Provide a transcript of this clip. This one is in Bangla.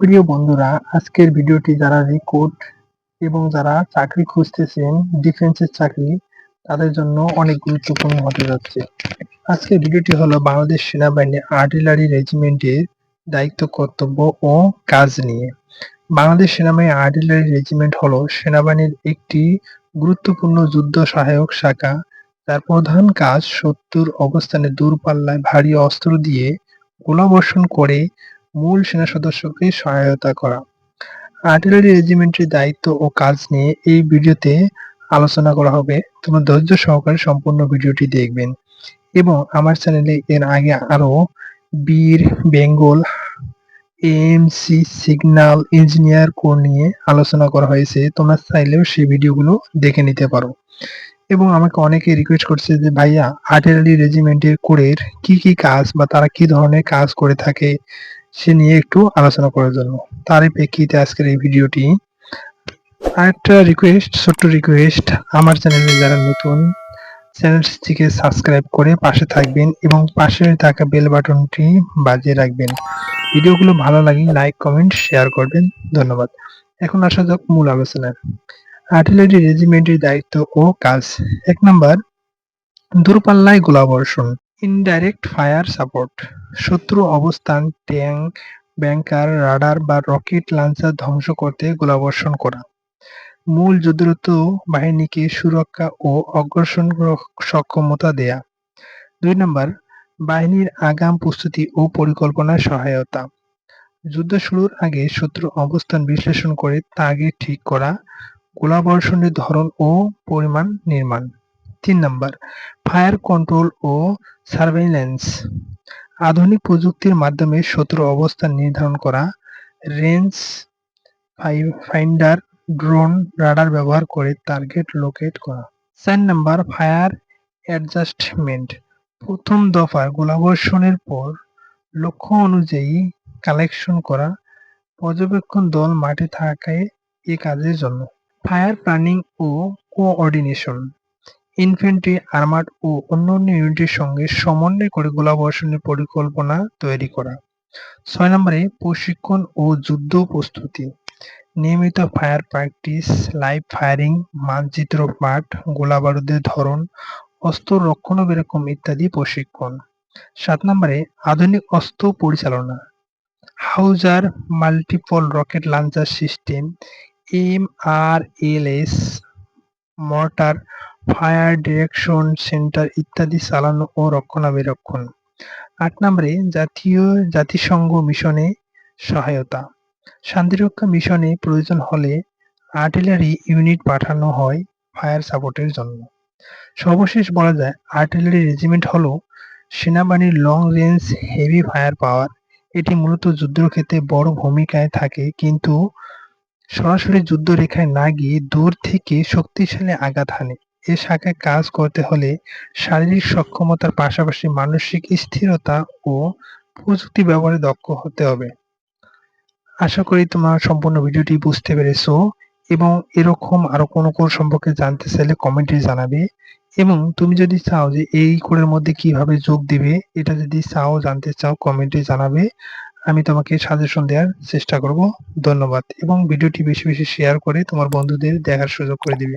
প্রিয় বন্ধুরা, আজকের ভিডিওটি যারা রিক্রুট এবং যারা চাকরি খুঁজতেছেন, ডিফেন্সের চাকরি, তাদের জন্য অনেক গুরুত্বপূর্ণ হতে যাচ্ছে। আজকের ভিডিওটি হলো বাংলাদেশ সেনাবাহিনীর আর্টিলারি রেজিমেন্টের দায়িত্ব, কর্তব্য ও কাজ নিয়ে। বাংলাদেশ সেনাবাহিনী আর্টিলারি রেজিমেন্ট হলো সেনাবাহিনীর একটি গুরুত্বপূর্ণ যুদ্ধ সহায়ক শাখা, যার প্রধান কাজ শত্রুর অবস্থানে দূরপাল্লায় ভারী অস্ত্র দিয়ে গোলাবর্ষণ করে মূল সেনা সদস্যকে সহায়তা করা। আর্টিলারি রেজিমেন্টের দায়িত্ব ও কাজ নিয়ে এই ভিডিওতে আলোচনা করা হবে। তোমরা ধৈর্য সহকারে সম্পূর্ণ ভিডিওটি দেখবেন। এবং আমার চ্যানেলে এর আগে আরও বীর, Bengal, AMC, signal engineer corps নিয়ে আলোচনা করা হয়েছে। তোমরা চাইলেও সেই ভিডিওগুলো দেখে নিতে পারো। এবং আমাকে অনেকে রিকোয়েস্ট করছে যে, ভাইয়া, আর্টিলারি রেজিমেন্টের কোরের কি কি কাজ বা তারা কি ধরনের কাজ করে থাকে? সে নিয়ে একটু আলোচনা করার জন্য। তারই প্রেক্ষিতে আজকের এই ভিডিওটি। আরেকটা রিকোয়েস্ট ছোট্ট রিকোয়েস্ট আমার চ্যানেলে যারা নতুন চ্যানেলটিকে সাবস্ক্রাইব করে পাশে থাকবেন এবং পাশে থাকা বেল বাটনটি বাজিয়ে রাখবেন। ভিডিওগুলো ভালো লাগে লাইক কমেন্ট শেয়ার করবেন। ধন্যবাদ। এখন আসা যাক মূল আলোচনায়। আর্টিলারি রেজিমেন্টের দায়িত্ব ও কাজ। এক নম্বর, দূরপাল্লায় গোলাবর্ষণ। Indirect fire support. শত্রু অবস্থান, ট্যাঙ্ক, ব্যাংকার, রাডার বা রকেট লঞ্চার ধ্বংস করতে গোলাবর্ষণ করা। মূল যুদ্ধরত বাহিনীকে সুরক্ষা ও অগ্রসর সক্ষমতা দেয়া। দুই নম্বর, বাহিনীর আগাম প্রস্তুতি ও পরিকল্পনার সহায়তা। যুদ্ধ শুরুর আগে শত্রু অবস্থান বিশ্লেষণ করে তা আগে ঠিক করা, গোলাবর্ষণের ধরন ও পরিমাণ নির্মাণ। তিন নম্বর ফায়ার কন্ট্রোল ও সার্ভেইলেন্স আধুনিক প্রযুক্তির মাধ্যমে শত্রু অবস্থান নির্ধারণ করা রেঞ্জ ফাইন্ডার ড্রোন রাডার ব্যবহার করে টার্গেট লোকেট করা। চার নাম্বার ফায়ার অ্যাডজাস্টমেন্ট প্রথম দফার গোলাবর্ষণের পর লক্ষ্য অনুযায়ী কালেকশন করা, পর্যবেক্ষণ দল মাঠে থাকায় এ কাজের জন্য। ফায়ার প্ল্যানিং ও কোঅর্ডিনেশন ইনফ্যান্ট্রি আর্মার্ড ও অন্যান্য ইউনিটের সঙ্গে সমন্বয় করে গোলাবর্ষণের পরিকল্পনা তৈরি করা। ছয় নম্বরে, প্রশিক্ষণ ও যুদ্ধ প্রস্তুতি। নিয়মিত ফায়ার প্র্যাকটিস লাইভ ফায়ারিং মানচিত্র পাঠ গোলাবারুদের ধরন, অস্ত্র রক্ষণাবেক্ষণ ইত্যাদি প্রশিক্ষণ। সাত নম্বরে, আধুনিক অস্ত্র পরিচালনা। Howitzer multiple rocket launcher system M R L S mortar fire direction centre ইত্যাদি চালানো ও রক্ষণাবেক্ষণ। আট নম্বরে জাতীয় জাতিসংঘ মিশনে সহায়তা। শান্তিরক্ষা মিশনে প্রয়োজন হলে আর্টিলারি ইউনিট পাঠানো হয় ফায়ার সাপোর্টের জন্য। সর্বশেষ বলা যায়, আর্টিলারি রেজিমেন্ট হল সেনাবাহিনীর long range heavy fire power এটি মূলত যুদ্ধক্ষেত্রে বড় ভূমিকায় থাকে, কিন্তু সরাসরি যুদ্ধরেখায় না গিয়ে দূর থেকে শক্তিশালী আঘাত হানে। এ শাখায় কাজ করতে হলে শারীরিক সক্ষমতার পাশাপাশি মানসিক স্থিরতা ও প্রযুক্তি ব্যবহারে দক্ষ হতে হবে। আশা করি তোমরা সম্পূর্ণ ভিডিওটি বুঝতে পেরেছ এবং এরকম আরও কোনো কোর্স সম্পর্কে জানতে চাইলে কমেন্টে জানাবে এবং তুমি যদি চাও যে এই কোডের মধ্যে কীভাবে যোগ দিবে, এটা যদি চাও, জানতে চাও, কমেন্টে জানাবে। আমি তোমাকে সাজেশন দেওয়ার চেষ্টা করব। ধন্যবাদ এবং ভিডিওটি বেশি বেশি শেয়ার করে তোমার বন্ধুদের দেখার সুযোগ করে দিবে।